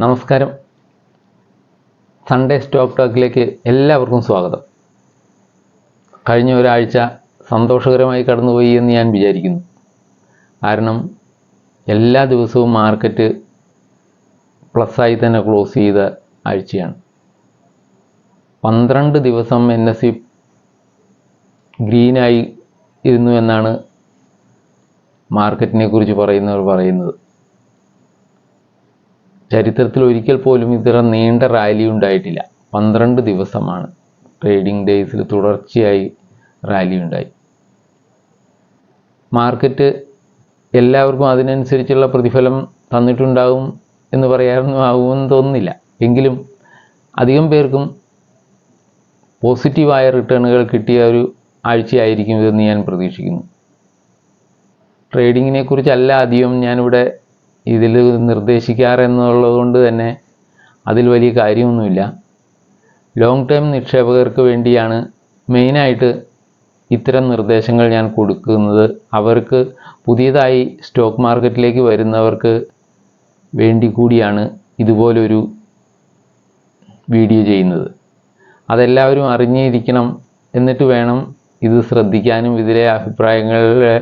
നമസ്കാരം. Sunday stock ടോക്കിലേക്ക് എല്ലാവർക്കും സ്വാഗതം. കഴിഞ്ഞ ഒരാഴ്ച സന്തോഷകരമായി കടന്നുപോയി എന്ന് ഞാൻ വിചാരിക്കുന്നു. കാരണം എല്ലാ ദിവസവും മാർക്കറ്റ് പ്ലസ്സായി തന്നെ ക്ലോസ് ചെയ്ത ആഴ്ചയാണ്. പന്ത്രണ്ട് ദിവസം എൻ എസ് സി ഗ്രീനായി ഇരുന്നു എന്നാണ് മാർക്കറ്റിനെ കുറിച്ച് പറയുന്നവർ പറയുന്നത്. ചരിത്രത്തിൽ ഒരിക്കൽ പോലും ഇത്ര നീണ്ട റാലി ഉണ്ടായിട്ടില്ല. പന്ത്രണ്ട് ദിവസമാണ് ട്രേഡിംഗ് ഡേയ്സിൽ തുടർച്ചയായി റാലി ഉണ്ടായി. മാർക്കറ്റ് എല്ലാവർക്കും അതിനനുസരിച്ചുള്ള പ്രതിഫലം തന്നിട്ടുണ്ടാവും എന്ന് പറയാനൊന്നും ആവുമെന്ന് തോന്നുന്നില്ല. എങ്കിലും അധികം പേർക്കും പോസിറ്റീവായ റിട്ടേണുകൾ കിട്ടിയ ഒരു ആഴ്ചയായിരിക്കും ഇതെന്ന് ഞാൻ പ്രതീക്ഷിക്കുന്നു. ട്രേഡിങ്ങിനെ കുറിച്ചല്ല അധികം ഞാനിവിടെ ഇതിൽ നിർദ്ദേശിക്കാറെന്നുള്ളത് കൊണ്ട് തന്നെ അതിൽ വലിയ കാര്യമൊന്നുമില്ല. ലോങ് ടേം നിക്ഷേപകർക്ക് വേണ്ടിയാണ് മെയിനായിട്ട് ഇത്തരം നിർദ്ദേശങ്ങൾ ഞാൻ കൊടുക്കുന്നത്. അവർക്ക് പുതിയതായി സ്റ്റോക്ക് മാർക്കറ്റിലേക്ക് വരുന്നവർക്ക് വേണ്ടി കൂടിയാണ് ഇതുപോലൊരു വീഡിയോ ചെയ്യുന്നത്. അതെല്ലാവരും അറിഞ്ഞിരിക്കണം. എന്നിട്ട് വേണം ഇത് ശ്രദ്ധിക്കാനും ഇതിലെ അഭിപ്രായങ്ങളെ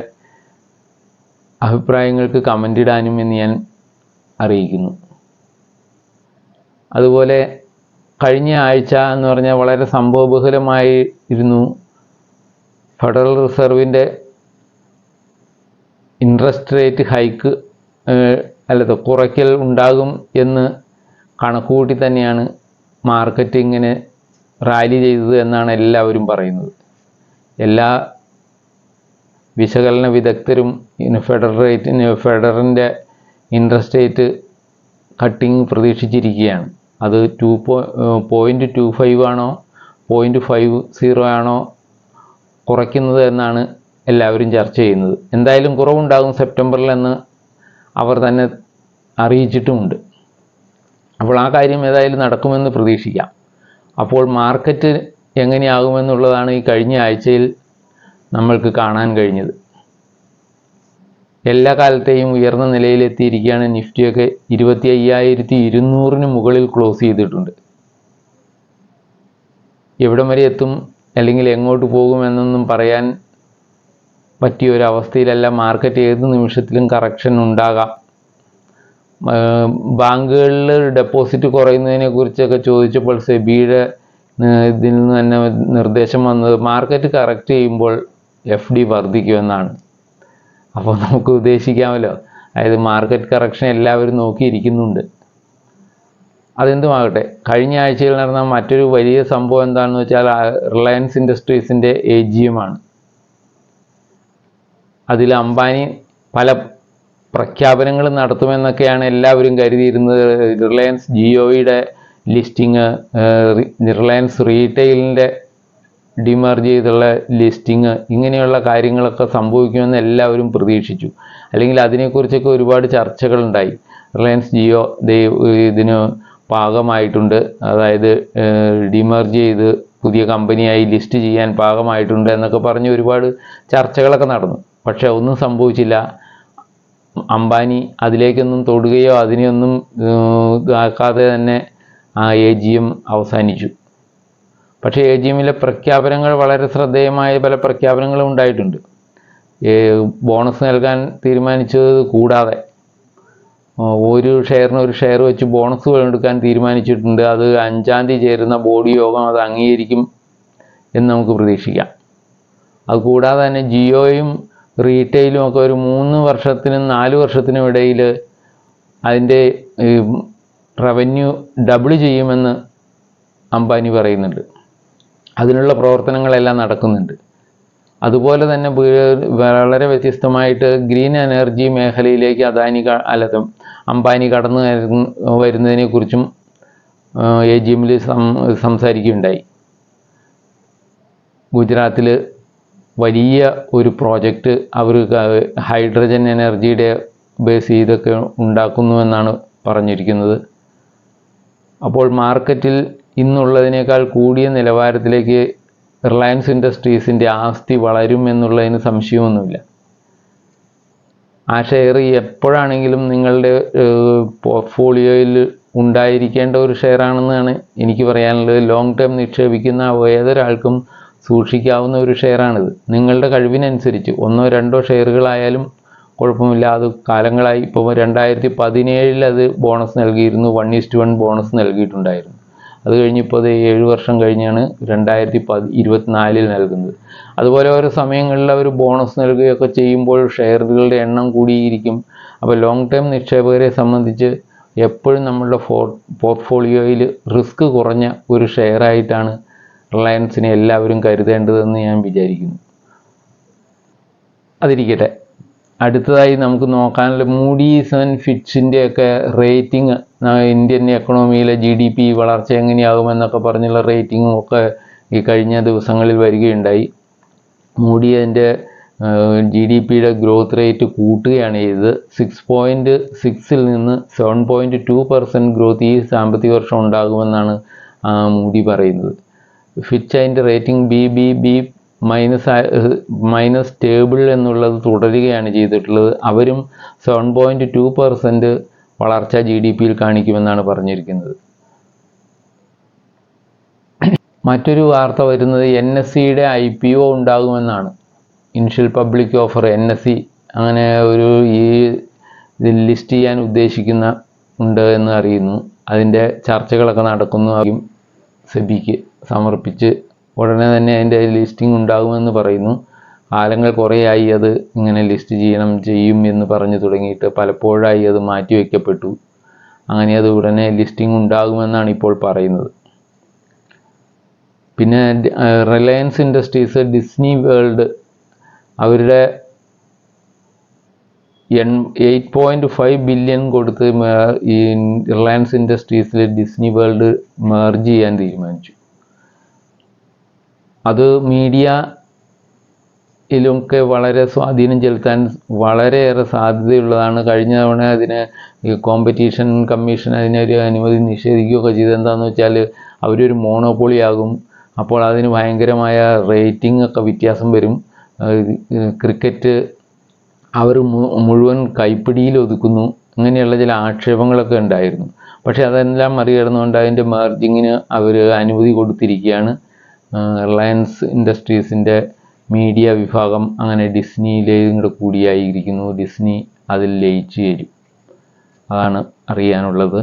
അഭിപ്രായങ്ങൾക്ക് കമന്റ് ഇടാനും എന്ന് ഞാൻ അറിയിക്കുന്നു. അതുപോലെ കഴിഞ്ഞ ആഴ്ച എന്ന് പറഞ്ഞാൽ വളരെ സംഭവബഹുലമായിരുന്നു ഫെഡറൽ റിസർവിന്റെ ഇൻട്രസ്റ്റ് റേറ്റ് ഹൈക്ക് അല്ലത് കുറയ്ക്കൽ ഉണ്ടാകും എന്ന് കണക്കുകൂട്ടി തന്നെയാണ് മാർക്കറ്റ് ഇങ്ങനെ റാലി ചെയ്തത് എന്നാണ് എല്ലാവരും പറയുന്നത്. എല്ലാ വിശകലന വിദഗ്ധരും ഇന്ന് ഫെഡറൽ റേറ്റിന് ഫെഡറലിന്റെ ഇൻട്രസ്റ്റ് റേറ്റ് കട്ടിങ് പ്രതീക്ഷിച്ചിരിക്കുകയാണ്. അത് ടു പോയിന്റ് ടു ഫൈവ് ആണോ പോയിന്റ് ഫൈവ് സീറോ ആണോ കുറയ്ക്കുന്നത് എന്നാണ് എല്ലാവരും ചർച്ച ചെയ്യുന്നത്. എന്തായാലും കുറവുണ്ടാകും സെപ്റ്റംബറിൽ എന്ന് അവർ തന്നെ അറിയിച്ചിട്ടുമുണ്ട്. അപ്പോൾ ആ കാര്യം ഏതായാലും നടക്കുമെന്ന് പ്രതീക്ഷിക്കാം. അപ്പോൾ മാർക്കറ്റ് എങ്ങനെയാകുമെന്നുള്ളതാണ് ഈ കഴിഞ്ഞ ആഴ്ചയിൽ നമ്മൾക്ക് കാണാൻ കഴിഞ്ഞത്. എല്ലാ കാലത്തെയും ഉയർന്ന നിലയിലെത്തിയിരിക്കുകയാണ് നിഫ്റ്റിയൊക്കെ ഇരുപത്തി അയ്യായിരത്തി ഇരുന്നൂറിന് മുകളിൽ ക്ലോസ് ചെയ്തിട്ടുണ്ട്. എവിടം വരെ എത്തും അല്ലെങ്കിൽ എങ്ങോട്ട് പോകുമെന്നൊന്നും പറയാൻ പറ്റിയ ഒരു അവസ്ഥയിലല്ല മാർക്കറ്റ് ഏത് നിമിഷത്തിലും കറക്ഷൻ ഉണ്ടാകാം. ബാങ്കുകളിൽ ഡെപ്പോസിറ്റ് കുറയുന്നതിനെ കുറിച്ചൊക്കെ ചോദിച്ചപ്പോൾ സെബിയുടെ ഇതിൽ നിന്ന് തന്നെ നിർദ്ദേശം വന്നത് മാർക്കറ്റ് കറക്റ്റ് ചെയ്യുമ്പോൾ എഫ് ഡി വർദ്ധിക്കുമെന്നാണ്. അപ്പോൾ നമുക്ക് ഉദ്ദേശിക്കാമല്ലോ. അതായത് മാർക്കറ്റ് കറക്ഷൻ എല്ലാവരും നോക്കിയിരിക്കുന്നുണ്ട്. അതെന്തുമാകട്ടെ കഴിഞ്ഞ ആഴ്ചയിൽ നടന്ന മറ്റൊരു വലിയ സംഭവം എന്താണെന്ന് വെച്ചാൽ റിലയൻസ് ഇൻഡസ്ട്രീസിന്റെ എ ജി അതിൽ അംബാനി പല പ്രഖ്യാപനങ്ങൾ നടത്തുമെന്നൊക്കെയാണ് എല്ലാവരും കരുതിയിരുന്നത്. റിലയൻസ് ജിയോയുടെ ലിസ്റ്റിങ് റിലയൻസ് റീറ്റെയിലിന്റെ ഡിമർജ് ചെയ്തുള്ള ലിസ്റ്റിങ് ഇങ്ങനെയുള്ള കാര്യങ്ങളൊക്കെ സംഭവിക്കുമെന്ന് എല്ലാവരും പ്രതീക്ഷിച്ചു. അല്ലെങ്കിൽ അതിനെക്കുറിച്ചൊക്കെ ഒരുപാട് ചർച്ചകളുണ്ടായി. റിലയൻസ് ജിയോ ഇതിന് പാകമായിട്ടുണ്ട്. അതായത് ഡിമർജ് ചെയ്ത് പുതിയ കമ്പനിയായി ലിസ്റ്റ് ചെയ്യാൻ പാകമായിട്ടുണ്ട് എന്നൊക്കെ പറഞ്ഞ് ഒരുപാട് ചർച്ചകളൊക്കെ നടന്നു. പക്ഷേ ഒന്നും സംഭവിച്ചില്ല. അംബാനി അതിലേക്കൊന്നും തൊടുകയോ അതിനെയൊന്നും ഇതാക്കാതെ തന്നെ ആ എ ജി എം അവസാനിച്ചു. പക്ഷേ എ ജി എമ്മിലെ പ്രഖ്യാപനങ്ങൾ വളരെ ശ്രദ്ധേയമായ പല പ്രഖ്യാപനങ്ങളും ഉണ്ടായിട്ടുണ്ട്. ബോണസ് നൽകാൻ തീരുമാനിച്ചത് കൂടാതെ ഒരു ഷെയറിന് ഒരു ഷെയർ വെച്ച് ബോണസ് എടുക്കാൻ തീരുമാനിച്ചിട്ടുണ്ട്. അത് അഞ്ചാം തീയതി ചേരുന്ന ബോഡി യോഗം അത് അംഗീകരിക്കും എന്ന് നമുക്ക് പ്രതീക്ഷിക്കാം. അതുകൂടാതെ തന്നെ ജിയോയും റീറ്റെയിലും ഒക്കെ ഒരു മൂന്ന് വർഷത്തിനും നാല് വർഷത്തിനും ഇടയിൽ അതിന്റെ റവന്യൂ ഡബിൾ ചെയ്യുമെന്ന് അംബാനി പറയുന്നുണ്ട്. അതിനുള്ള പ്രവർത്തനങ്ങളെല്ലാം നടക്കുന്നുണ്ട്. അതുപോലെ തന്നെ വളരെ വ്യത്യസ്തമായിട്ട് ഗ്രീൻ എനർജി മേഖലയിലേക്ക് അദാനി അല്ല അംബാനി കടന്നു വരുന്നതിനെക്കുറിച്ചും എ ജി എമ്മിൽ സംസാരിക്കുകയുണ്ടായി. ഗുജറാത്തിൽ വലിയ ഒരു പ്രോജക്റ്റ് അവർ ഹൈഡ്രജൻ എനർജിയുടെ ബേസ് ചെയ്തൊക്കെ ഉണ്ടാക്കുന്നുവെന്നാണ് പറഞ്ഞിരിക്കുന്നത്. അപ്പോൾ മാർക്കറ്റിൽ ഇന്നുള്ളതിനേക്കാൾ കൂടിയ നിലവാരത്തിലേക്ക് റിലയൻസ് ഇൻഡസ്ട്രീസിന്റെ ആസ്തി വളരും എന്നുള്ളതിന് സംശയമൊന്നുമില്ല. ആ ഷെയർ എപ്പോഴാണെങ്കിലും നിങ്ങളുടെ പോർട്ട്ഫോളിയോയിൽ ഉണ്ടായിരിക്കേണ്ട ഒരു ഷെയറാണെന്നാണ് എനിക്ക് പറയാനുള്ളത്. ലോങ് ടേം നിക്ഷേപിക്കുന്ന ഏതൊരാൾക്കും സൂക്ഷിക്കാവുന്ന ഒരു ഷെയറാണിത്. നിങ്ങളുടെ കഴിവിനനുസരിച്ച് ഒന്നോ രണ്ടോ ഷെയറുകളായാലും കുഴപ്പമില്ല. അത് കാലങ്ങളായി. ഇപ്പോൾ രണ്ടായിരത്തി പതിനേഴിൽ അത് ബോണസ് നൽകിയിരുന്നു. One is to one bonus നൽകിയിട്ടുണ്ടായിരുന്നു. അത് കഴിഞ്ഞിപ്പോൾ അത് ഏഴ് വർഷം കഴിഞ്ഞാണ് രണ്ടായിരത്തി പതി ഇരുപത്തിനാലിൽ നൽകുന്നത്. അതുപോലെ ഓരോ സമയങ്ങളിൽ അവർ ബോണസ് നൽകുകയൊക്കെ ചെയ്യുമ്പോൾ ഷെയറുകളുടെ എണ്ണം കൂടിയിരിക്കും. അപ്പോൾ ലോങ് ടേം നിക്ഷേപകരെ സംബന്ധിച്ച് എപ്പോഴും നമ്മളുടെ ഫോ പോർട്ട്ഫോളിയോയിൽ റിസ്ക് കുറഞ്ഞ ഒരു ഷെയറായിട്ടാണ് റിലയൻസിനെ എല്ലാവരും കരുതേണ്ടതെന്ന് ഞാൻ വിചാരിക്കുന്നു. അതിരിക്കട്ടെ. അടുത്തതായി നമുക്ക് നോക്കാനുള്ള മൂഡീസ് ആൻഡ് ഫിറ്റ്സിന്റെ ഒക്കെ റേറ്റിംഗ് ഇന്ത്യൻ എക്കണോമിയിലെ ജി ഡി പി വളർച്ച എങ്ങനെയാകുമെന്നൊക്കെ പറഞ്ഞുള്ള റേറ്റിംഗും ഒക്കെ ഈ കഴിഞ്ഞ ദിവസങ്ങളിൽ വരികയുണ്ടായി. മൂഡി അതിന്റെ ജി ഡി പിയുടെ ഗ്രോത്ത് റേറ്റ് കൂട്ടുകയാണ് ചെയ്തത്. സിക്സ് പോയിന്റ് സിക്സിൽ നിന്ന് seven point two percent growth ഈ സാമ്പത്തിക വർഷം ഉണ്ടാകുമെന്നാണ് മൂഡി പറയുന്നത്. ഫിച്ച് അതിന്റെ rating B B B minus minus stable എന്നുള്ളത് തുടരുകയാണ് ചെയ്തിട്ടുള്ളത്. അവരും സെവൻ പോയിന്റ് ടു പെർസെന്റ് വളർച്ച ജി ഡി പിയിൽ കാണിക്കുമെന്നാണ് പറഞ്ഞിരിക്കുന്നത്. മറ്റൊരു വാർത്ത വരുന്നത് എൻ എസ് സിയുടെ ഐ പി ഒ ഉണ്ടാകുമെന്നാണ്. Initial public offer N S C അങ്ങനെ ഒരു ഈ ഇതിൽ ലിസ്റ്റ് ചെയ്യാൻ ഉദ്ദേശിക്കുന്ന ഉണ്ട് എന്ന് അറിയുന്നു. അതിന്റെ ചർച്ചകളൊക്കെ നടക്കുന്നു. സെബിക്ക് സമർപ്പിച്ച് ഉടനെ തന്നെ അതിന്റെ ലിസ്റ്റിംഗ് ഉണ്ടാകുമെന്ന് പറയുന്നു. ആലങ്ങൾ കുറേയായി അത് ഇങ്ങനെ ലിസ്റ്റ് ചെയ്യണം ചെയ്യും എന്ന് പറഞ്ഞു തുടങ്ങിയിട്ട് പലപ്പോഴായി അത് മാറ്റിവെക്കപ്പെട്ടു അങ്ങനെ അത് ഉടനെ ലിസ്റ്റിംഗ് ഉണ്ടാകുമെന്നാണ് ഇപ്പോൾ പറയുന്നത്. പിന്നെ റിലയൻസ് ഇൻഡസ്ട്രീസ് ഡിസ്നി വേൾഡ് അവരുടെ എൺ എയ്റ്റ് പോയിന്റ് ഫൈവ് ബില്യൺ കൊടുത്ത് ഈ റിലയൻസ് ഇൻഡസ്ട്രീസിൽ ഡിസ്നി വേൾഡ് മെർജ് ചെയ്യാൻ തീരുമാനിച്ചു. അത് മീഡിയ മീഡിയയിലൊക്കെ വളരെ സ്വാധീനം ചെലുത്താൻ വളരെയേറെ സാധ്യതയുള്ളതാണ്. കഴിഞ്ഞ തവണ അതിന് ഈ കോമ്പറ്റീഷൻ കമ്മീഷൻ അതിനൊരു അനുമതി നിഷേധിക്കുകയൊക്കെ ചെയ്തത് എന്താണെന്ന് വെച്ചാൽ അവരൊരു മോണോപോളിയാകും അപ്പോൾ അതിന് ഭയങ്കരമായ റേറ്റിംഗ് ഒക്കെ വ്യത്യാസം വരും. ക്രിക്കറ്റ് അവർ മുഴുവൻ കൈപ്പിടിയിൽ ഒതുക്കുന്നു. അങ്ങനെയുള്ള ചില ആക്ഷേപങ്ങളൊക്കെ ഉണ്ടായിരുന്നു. പക്ഷേ അതെല്ലാം മറികടന്നുകൊണ്ട് അതിന്റെ മെർജിങ്ങിന് അവർ അനുമതി കൊടുത്തിരിക്കുകയാണ്. റിലയൻസ് ഇൻഡസ്ട്രീസിന്റെ മീഡിയ വിഭാഗം അങ്ങനെ ഡിസ്നിയിലേയും കൂടെ കൂടിയായിരിക്കുന്നു. ഡിസ്നി അതിൽ ലയിച്ചു ചേരും അതാണ് അറിയാനുള്ളത്.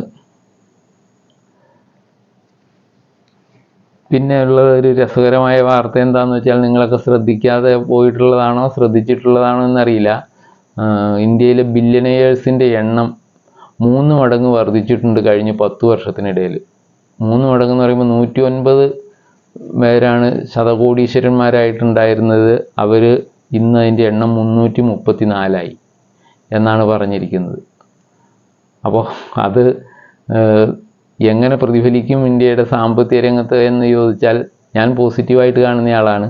പിന്നെ ഉള്ള ഒരു രസകരമായ വാർത്ത എന്താന്ന് വെച്ചാൽ നിങ്ങളൊക്കെ ശ്രദ്ധിക്കാതെ പോയിട്ടുള്ളതാണോ ശ്രദ്ധിച്ചിട്ടുള്ളതാണോ എന്നറിയില്ല. ഇന്ത്യയിലെ ബില്യനേഴ്സിന്റെ എണ്ണം മൂന്ന് മടങ്ങ് വർദ്ധിച്ചിട്ടുണ്ട് കഴിഞ്ഞ പത്ത് വർഷത്തിനിടയിൽ. മൂന്ന് മടങ്ങ് എന്ന് പറയുമ്പോൾ നൂറ്റി ഒൻപത് പേരാണ് ശതകോടീശ്വരന്മാരായിട്ടുണ്ടായിരുന്നത്. അവർ ഇന്ന് അതിന്റെ എണ്ണം മുന്നൂറ്റി മുപ്പത്തി നാലായി എന്നാണ് പറഞ്ഞിരിക്കുന്നത്. അപ്പോൾ അത് എങ്ങനെ പ്രതിഫലിക്കും ഇന്ത്യയുടെ സാമ്പത്തിക രംഗത്ത് എന്ന് ചോദിച്ചാൽ ഞാൻ പോസിറ്റീവായിട്ട് കാണുന്ന ആളാണ്.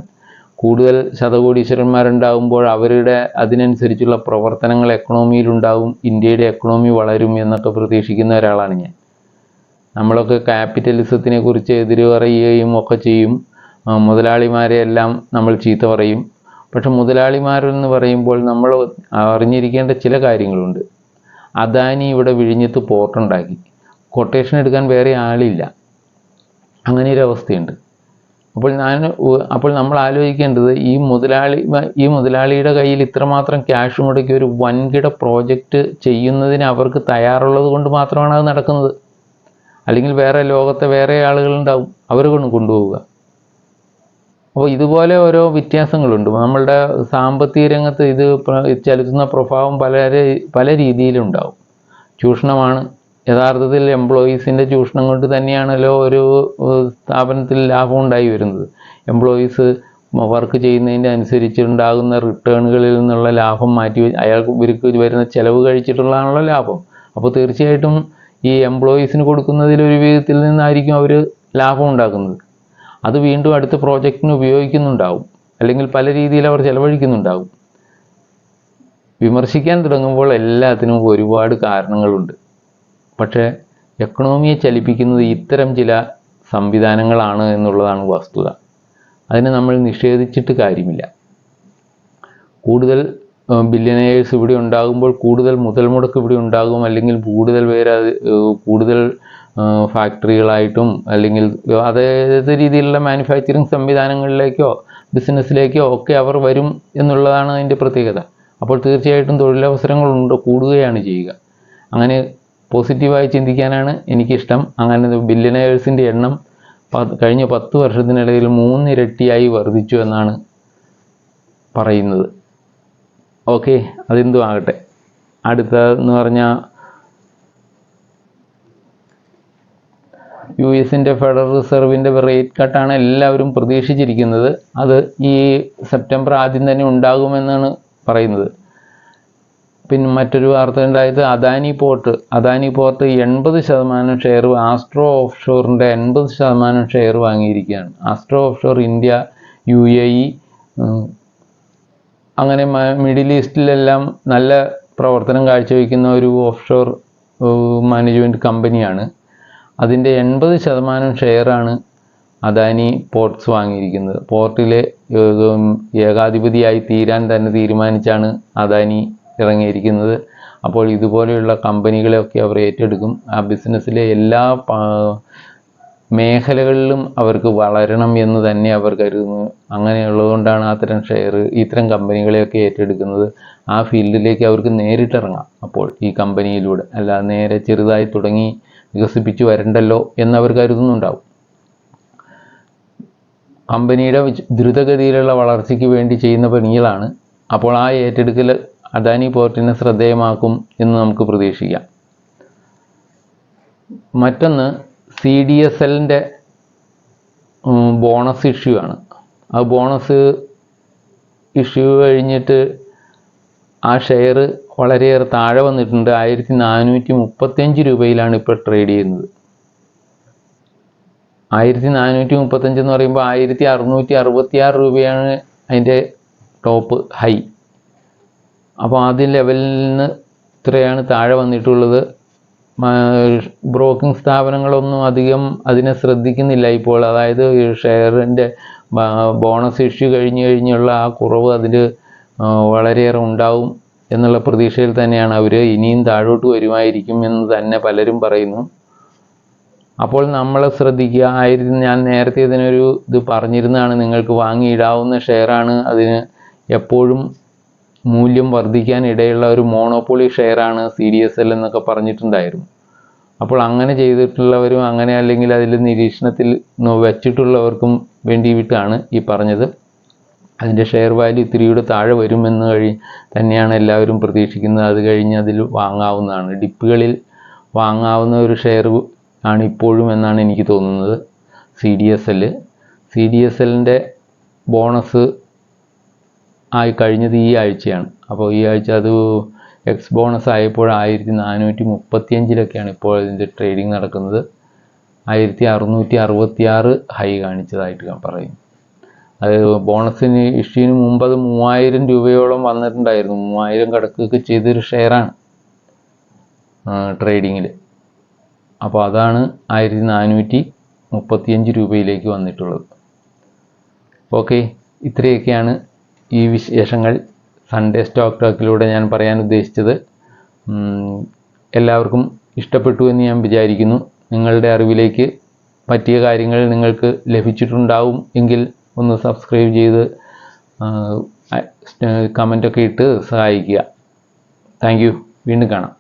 കൂടുതൽ ശതകോടീശ്വരന്മാരുണ്ടാകുമ്പോൾ അവരുടെ അതിനനുസരിച്ചുള്ള പ്രവർത്തനങ്ങൾ എക്കണോമിയിലുണ്ടാവും ഇന്ത്യയുടെ എക്കണോമി വളരും എന്നൊക്കെ പ്രതീക്ഷിക്കുന്ന ഒരാളാണ് ഞാൻ. നമ്മളൊക്കെ ക്യാപിറ്റലിസത്തിനെ കുറിച്ച് എതിര് പറയുകയും ഒക്കെ ചെയ്യും. മുതലാളിമാരെ എല്ലാം നമ്മൾ ചീത്ത പറയും. പക്ഷെ മുതലാളിമാരെന്ന് പറയുമ്പോൾ നമ്മൾ അറിഞ്ഞിരിക്കേണ്ട ചില കാര്യങ്ങളുണ്ട്. അദാനി ഇവിടെ വിഴിഞ്ഞത്ത് പോർട്ടുണ്ടാക്കി. കൊട്ടേഷൻ എടുക്കാൻ വേറെ ആളില്ല. അങ്ങനെ ഒരു അവസ്ഥയുണ്ട്. അപ്പോൾ ഞാൻ അപ്പോൾ നമ്മൾ ആലോചിക്കേണ്ടത് ഈ മുതലാളി ഈ മുതലാളിയുടെ കയ്യിൽ ഇത്രമാത്രം ക്യാഷ് മുടക്കി ഒരു വൻകിട പ്രോജക്റ്റ് ചെയ്യുന്നതിന് അവർക്ക് തയ്യാറുള്ളത് കൊണ്ട് മാത്രമാണ് അത് നടക്കുന്നത്. അല്ലെങ്കിൽ വേറെ ലോകത്തെ വേറെ ആളുകളുണ്ടാവും അവർ കൊണ്ട് കൊണ്ടുപോവുക. അപ്പോൾ ഇതുപോലെ ഓരോ വ്യത്യാസങ്ങളുണ്ട്. നമ്മളുടെ സാമ്പത്തിക രംഗത്ത് ഇത് ചെലുത്തുന്ന പ്രഭാവം പല പല രീതിയിലുണ്ടാവും. ചൂഷണമാണ്. യഥാർത്ഥത്തിൽ എംപ്ലോയീസിന്റെ ചൂഷണം കൊണ്ട് തന്നെയാണല്ലോ ഒരു സ്ഥാപനത്തിൽ ലാഭം ഉണ്ടായി വരുന്നത്. എംപ്ലോയീസ് വർക്ക് ചെയ്യുന്നതിന്റെ അനുസരിച്ചുണ്ടാകുന്ന റിട്ടേണുകളിൽ നിന്നുള്ള ലാഭം മാറ്റി അയാൾക്ക് ഇവർക്ക് വരുന്ന ചിലവ് കഴിച്ചിട്ടുള്ളതാണല്ലോ ലാഭം. അപ്പോൾ തീർച്ചയായിട്ടും ഈ എംപ്ലോയീസിന് കൊടുക്കുന്നതിൽ ഒരു വിധത്തിൽ നിന്നായിരിക്കും അവർ ലാഭം ഉണ്ടാക്കുന്നത്. അത് വീണ്ടും അടുത്ത പ്രോജക്റ്റിന് ഉപയോഗിക്കുന്നുണ്ടാവും. അല്ലെങ്കിൽ പല രീതിയിൽ അവർ ചെലവഴിക്കുന്നുണ്ടാവും. വിമർശിക്കാൻ തുടങ്ങുമ്പോൾ എല്ലാത്തിനും ഒരുപാട് കാരണങ്ങളുണ്ട്. പക്ഷേ എക്കണോമിയെ ചലിപ്പിക്കുന്നത് ഇത്തരം ചില സംവിധാനങ്ങളാണ് എന്നുള്ളതാണ് വസ്തുത. അതിനെ നമ്മൾ നിഷേധിച്ചിട്ട് കാര്യമില്ല. കൂടുതൽ ബില്യനേഴ്സ് ഇവിടെ ഉണ്ടാകുമ്പോൾ കൂടുതൽ മുതൽ മുടക്ക് ഇവിടെ ഉണ്ടാകും അല്ലെങ്കിൽ കൂടുതൽ പേര് അത് കൂടുതൽ ഫാക്ടറികളായിട്ടും അല്ലെങ്കിൽ അതേത് രീതിയിലുള്ള മാനുഫാക്ചറിങ് സംവിധാനങ്ങളിലേക്കോ ബിസിനസ്സിലേക്കോ ഒക്കെ അവർ വരും എന്നുള്ളതാണ് അതിന്റെ പ്രത്യേകത. അപ്പോൾ തീർച്ചയായിട്ടും തൊഴിലവസരങ്ങളുണ്ട് കൂടുകയാണ് ചെയ്യുക. അങ്ങനെ പോസിറ്റീവായി ചിന്തിക്കാനാണ് എനിക്കിഷ്ടം. അങ്ങനെ ബില്യനേഴ്സിന്റെ എണ്ണം കഴിഞ്ഞ പത്ത് വർഷത്തിനിടയിൽ മൂന്നിരട്ടിയായി വർദ്ധിച്ചു എന്നാണ് പറയുന്നത്. ഓക്കെ അതെന്തും ആകട്ടെ അടുത്തതെന്ന് പറഞ്ഞാൽ യു എസിന്റെ ഫെഡറൽ റിസർവിന്റെ റേറ്റ് കട്ടാണ് എല്ലാവരും പ്രതീക്ഷിച്ചിരിക്കുന്നത്. അത് ഈ സെപ്റ്റംബർ ആദ്യം തന്നെ ഉണ്ടാകുമെന്നാണ് പറയുന്നത്. പിന്നെ മറ്റൊരു വാർത്ത ഉണ്ടായത് അദാനി പോർട്ട്. അദാനി പോർട്ട് എൺപത് ശതമാനം ഷെയർ ആസ്ട്രോ ഓഫ് ഷോറിന്റെ എൺപത് ശതമാനം share വാങ്ങിയിരിക്കുകയാണ്. Astro offshore India U A E അങ്ങനെ മിഡിൽ ഈസ്റ്റിലെല്ലാം നല്ല പ്രവർത്തനം കാഴ്ചവെക്കുന്ന ഒരു ഓഫ് ഷോർ മാനേജ്മെന്റ് കമ്പനിയാണ്. അതിന്റെ എൺപത് ശതമാനം ഷെയറാണ് അദാനി പോർട്സ് വാങ്ങിയിരിക്കുന്നത്. പോർട്ടിലെ ഏക- ഏകാധിപതിയായി തീരാൻ തന്നെ തീരുമാനിച്ചാണ് അദാനി ഇറങ്ങിയിരിക്കുന്നത്. അപ്പോൾ ഇതുപോലെയുള്ള കമ്പനികളെയൊക്കെ അവർ ഏറ്റെടുക്കും. ആ ബിസിനസ്സിലെ എല്ലാ മേഖലകളിലും അവർക്ക് വളരണം എന്ന് തന്നെ അവർ കരുതുന്നു. അങ്ങനെയുള്ളതുകൊണ്ടാണ് അത്തരം ഷെയർ ഇത്തരം കമ്പനികളെയൊക്കെ ഏറ്റെടുക്കുന്നത്. ആ ഫീൽഡിലേക്ക് അവർക്ക് നേരിട്ടിറങ്ങാം അപ്പോൾ ഈ കമ്പനിയിലൂടെ. അല്ല നേരെ ചെറുതായി തുടങ്ങി വികസിപ്പിച്ചു വരണ്ടല്ലോ എന്നവർ കരുതുന്നുണ്ടാവും. കമ്പനിയുടെ ദ്രുതഗതിയിലുള്ള വളർച്ചയ്ക്ക് വേണ്ടി ചെയ്യുന്ന പണികളാണ്. അപ്പോൾ ആ ഏറ്റെടുക്കൽ അദാനി പോർട്ടിനെ ശ്രദ്ധേയമാക്കും എന്ന് നമുക്ക് പ്രതീക്ഷിക്കാം. മറ്റൊന്ന് സി ഡി എസ് എല്ലിന്റെ ബോണസ് ഇഷ്യൂ ആണ്. ആ ബോണസ് ഇഷ്യൂ കഴിഞ്ഞിട്ട് ആ ഷെയർ വളരെയേറെ താഴെ വന്നിട്ടുണ്ട്. ആയിരത്തി നാനൂറ്റി മുപ്പത്തഞ്ച് രൂപയിലാണ് ഇപ്പോൾ ട്രേഡ് ചെയ്യുന്നത്. ആയിരത്തി നാനൂറ്റി മുപ്പത്തഞ്ച് എന്ന് പറയുമ്പോൾ ആയിരത്തി അറുന്നൂറ്റി അറുപത്തി ആറ് രൂപയാണ് അതിന്റെ ടോപ്പ് ഹൈ. അപ്പോൾ ആദ്യ ലെവലിൽ നിന്ന് ഇത്രയാണ് താഴെ വന്നിട്ടുള്ളത്. ബ്രോക്കിംഗ് സ്ഥാപനങ്ങളൊന്നും അധികം അതിനെ ശ്രദ്ധിക്കുന്നില്ല ഇപ്പോൾ. അതായത് ഷെയറിന്റെ ബോണസ് ഇഷ്യൂ കഴിഞ്ഞു കഴിഞ്ഞുള്ള ആ കുറവ് അതിൽ വളരെയേറെ ഉണ്ടാവും എന്നുള്ള പ്രതീക്ഷയിൽ തന്നെയാണ് അവർ ഇനിയും താഴോട്ട് വരുമായിരിക്കും എന്ന് തന്നെ പലരും പറയുന്നു. അപ്പോൾ നമ്മൾ ശ്രദ്ധിക്കുക. ആയിരത്തി ഞാൻ നേരത്തെ ഇതിനൊരു ഇത് പറഞ്ഞിരുന്നതാണ്. നിങ്ങൾക്ക് വാങ്ങിയിടാവുന്ന ഷെയറാണ്. അതിന് എപ്പോഴും മൂല്യം വർദ്ധിക്കാൻ ഇടയുള്ള ഒരു മോണോപ്പൊളി ഷെയറാണ് സി ഡി എസ് എൽ എന്നൊക്കെ പറഞ്ഞിട്ടുണ്ടായിരുന്നു. അപ്പോൾ അങ്ങനെ ചെയ്തിട്ടുള്ളവരും അങ്ങനെ അല്ലെങ്കിൽ അതിൽ നിരീക്ഷണത്തിൽ വെച്ചിട്ടുള്ളവർക്കും വേണ്ടിയിട്ടാണ് ഈ പറഞ്ഞത്. അതിന്റെ ഷെയർ വാല്യൂ ഇത്തിരിയുടെ താഴെ വരുമെന്ന് കഴി തന്നെയാണ് എല്ലാവരും പ്രതീക്ഷിക്കുന്നത്. അത് കഴിഞ്ഞ് അതിൽ വാങ്ങാവുന്നതാണ്. ഡിപ്പുകളിൽ വാങ്ങാവുന്ന ഒരു ഷെയർ ആണ് ഇപ്പോഴും എന്നാണ് എനിക്ക് തോന്നുന്നത് C D S L C D S എല്ലിന്റെ ബോണസ് ആയി കഴിഞ്ഞത് ഈ ആഴ്ചയാണ്. അപ്പോൾ ഈ ആഴ്ച അത് എക്സ് ബോണസ് ആയപ്പോൾ ആയിരത്തി നാനൂറ്റി മുപ്പത്തിയഞ്ചിലൊക്കെയാണ് ഇപ്പോൾ ഇതിന്റെ ട്രേഡിംഗ് നടക്കുന്നത്. ആയിരത്തി അറുന്നൂറ്റി അറുപത്തി ആറ് ഹൈ കാണിച്ചതായിട്ട് ഞാൻ പറയും അത് ബോണസിന് ഇഷ്യൂവിന് മുമ്പ് അത് മൂവായിരം രൂപയോളം വന്നിട്ടുണ്ടായിരുന്നു. മൂവായിരം കടക്കൊക്കെ ചെയ്തൊരു ഷെയറാണ് ട്രേഡിങ്ങിൽ അപ്പോൾ അതാണ് ആയിരത്തി നാനൂറ്റി മുപ്പത്തിയഞ്ച് രൂപയിലേക്ക് വന്നിട്ടുള്ളത്. ഓക്കെ ഇത്രയൊക്കെയാണ് ഈ വിശേഷങ്ങൾ സൺഡേ സ്റ്റോക്ക് ടോക്കിലൂടെ ഞാൻ പറയാൻ ഉദ്ദേശിച്ചത്. എല്ലാവർക്കും ഇഷ്ടപ്പെട്ടു എന്ന് ഞാൻ വിചാരിക്കുന്നു. നിങ്ങളുടെ അറിവിലേക്ക് പറ്റിയ കാര്യങ്ങൾ നിങ്ങൾക്ക് ലഭിച്ചിട്ടുണ്ടാവും എങ്കിൽ ഒന്ന് സബ്സ്ക്രൈബ് ചെയ്ത് കമന്റൊക്കെ ഇട്ട് സഹായിക്കുക. താങ്ക് വീണ്ടും കാണാം.